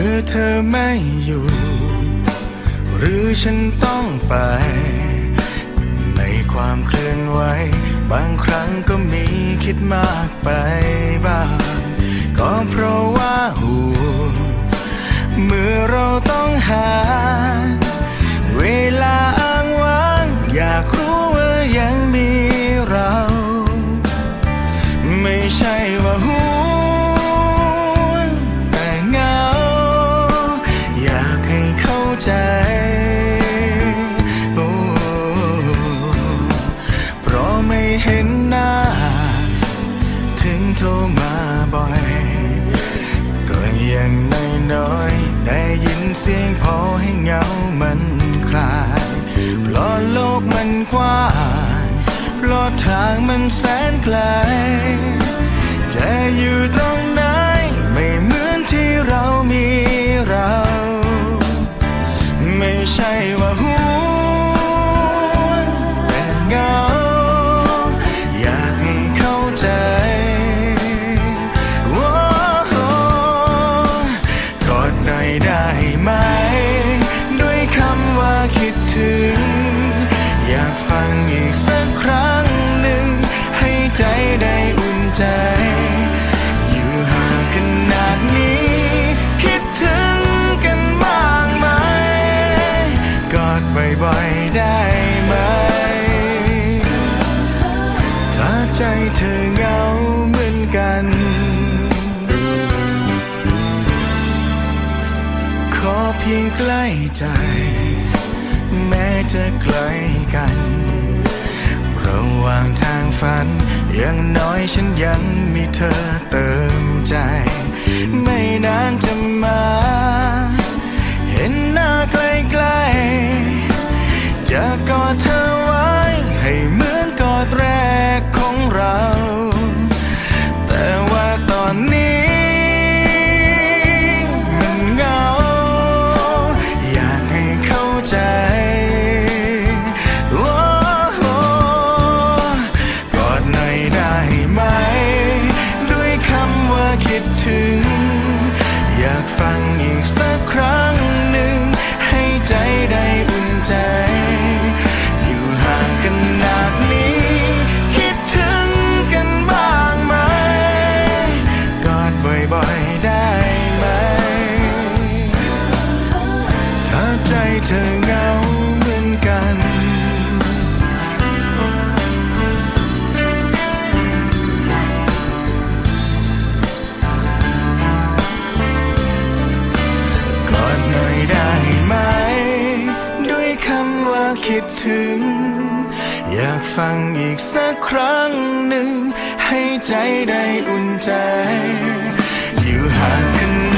มื่อเธอไม่อยู่ หรือฉันต้องไป ในความเคลื่อนไหว บางครั้งก็มีคิดมากไปบ้าง ก็เพราะว่าห่วงเมื่อเราต้องหา บ่อยก็ยังน้อยๆได้ยินเสียงพอให้เหงามันคลายเพราะโลกมันกว้างเพราะทางมันแสนไกล กอดบ่อยๆได้ไหม ถ้าใจเธอเหงาเหมือนกัน ขอเพียงใกล้ใจ แม้จะไกลกัน ระหว่างทางฝัน อย่างน้อยฉันยังมีเธอเติมใจ ไม่นานจะมา เห็นหน้าใกล้ เธอเหงาเหมือนกัน กอดหน่อยได้ไหม ด้วยคำว่าคิดถึง อยากฟังอีกสักครั้งหนึ่ง ให้ใจได้อุ่นใจ อยู่ห่างขนาดนี้